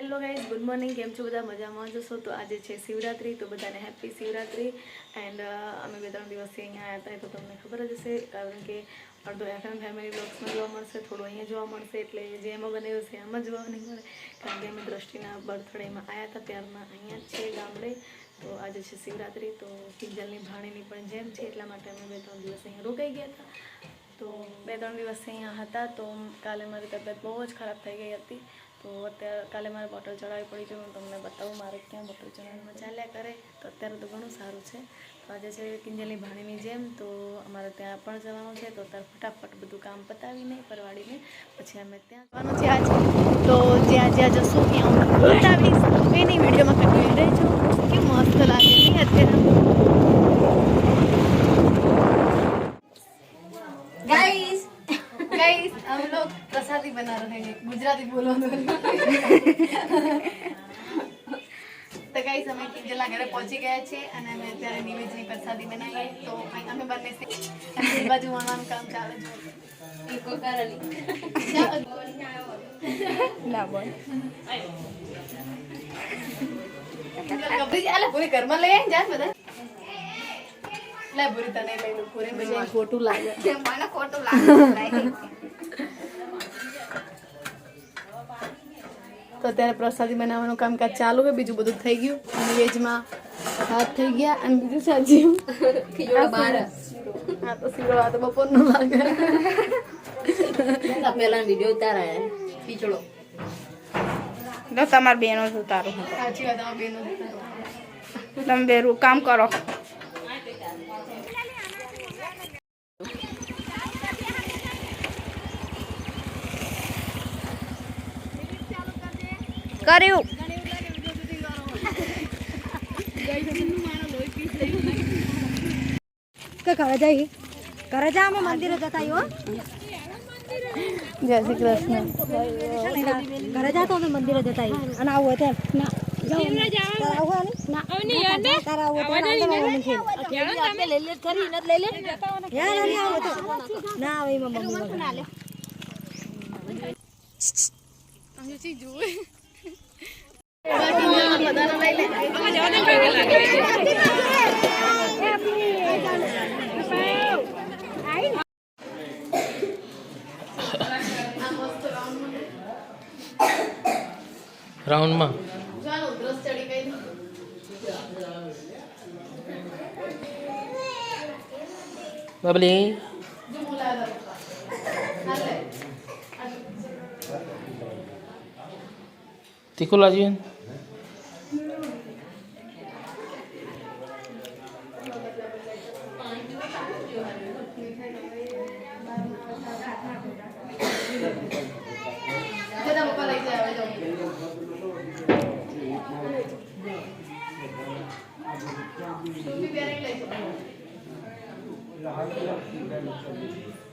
Hello guys good morning કેમ છો બધા? મજામાં જશો? તો આજે છે શિવરાત્રી, તો બધાને હેપી શિવરાત્રિ. એન્ડ અમે બે ત્રણ દિવસથી અહીંયા આવ્યા હતા તો તમને ખબર જ હશે, કારણ કે અડધો એફએમ ફેમિલી બ્લોગ્સમાં જોવા મળશે, થોડું અહીંયા જોવા મળશે, એટલે જે એમાં બનાવ્યું છે એમાં જોવા નહીં મળે. કારણ કે અમે દ્રષ્ટિના બર્થડેમાં આવ્યા હતા, ત્યારમાં અહીંયા જ છે ગામડે. તો આજે છે શિવરાત્રી, તો કિંજલની ભાણીની પણ જેમ છે, એટલા માટે અમે બે ત્રણ દિવસ અહીંયા રોકાઈ ગયા હતા. તો બે ત્રણ દિવસ અહીંયા હતા, તો કાલે મારી તબિયત બહુ જ ખરાબ થઈ ગઈ હતી. તો અત્યારે કાલે મારે બોટલ ચડાવવી પડી છે, હું તમને બતાવું મારે ક્યાં બોટલ ચડાવવામાં ચાલ્યા કરે તો અત્યારે તો ઘણું સારું છે. તો આજે છે કિંજલની ભાણીની જેમ, તો અમારે ત્યાં પણ જવાનું છે, તો અત્યારે ફટાફટ બધું કામ પતાવીને પરવાડીને પછી અમે ત્યાં જવાનું છે આજે. તો જ્યાં જ્યાં જશું, ત્યાં હું બતાવીશ. એની વિડીયોમાં કન્ટિન્યુ રહેજો गाइस हम लोग प्रसादी बना रहे हैं गुजराती बोलो તો ગાઈસ અમે કિંજલના ઘરે પહોંચી ગયા છે અને અમે અત્યારે નિવેદની પ્રસાદી બનાવીએ તો અહીં અમે બંને છે અને એ બાજુ વણવાનું કામ ચાલે છે इको करली ના બોલ કપડી આલે પૂરી ઘરમાં લઈ આવીને જા બધા લે પૂરી તને લઈ લો પૂરી પછી ખોટું લાગે મને ખોટું લાગે તો અત્યારે પ્રસાદી બનાવવાનું કામકાજ ચાલુ છે બીજું બધું થઈ ગયું. અને વેજમાં ભાત થઈ ગયા અને બીજું સાજી ખીજોડો બાર. હા તો સીરો આ તો બપોરનો લાગે પેલા વીડિયો ઉતારાય ખીચડો. તમારે બેનો જ ઉતારો. સાચી વાત બેનો તમે બેરું કામ કરો. કર્યું. કે ઘરે જઈ? ઘરે જા અમે મંદિરે જતા આવ્યો જય શ્રી કૃષ્ણ. ઘરે જા તો અમે મંદિરે જતા અને આવું હોય ના આવું ને? એમાં મમ્મી વગર. રાઉન્ડમાં. બબલી. તીખું લાગ્યું daha iyi bir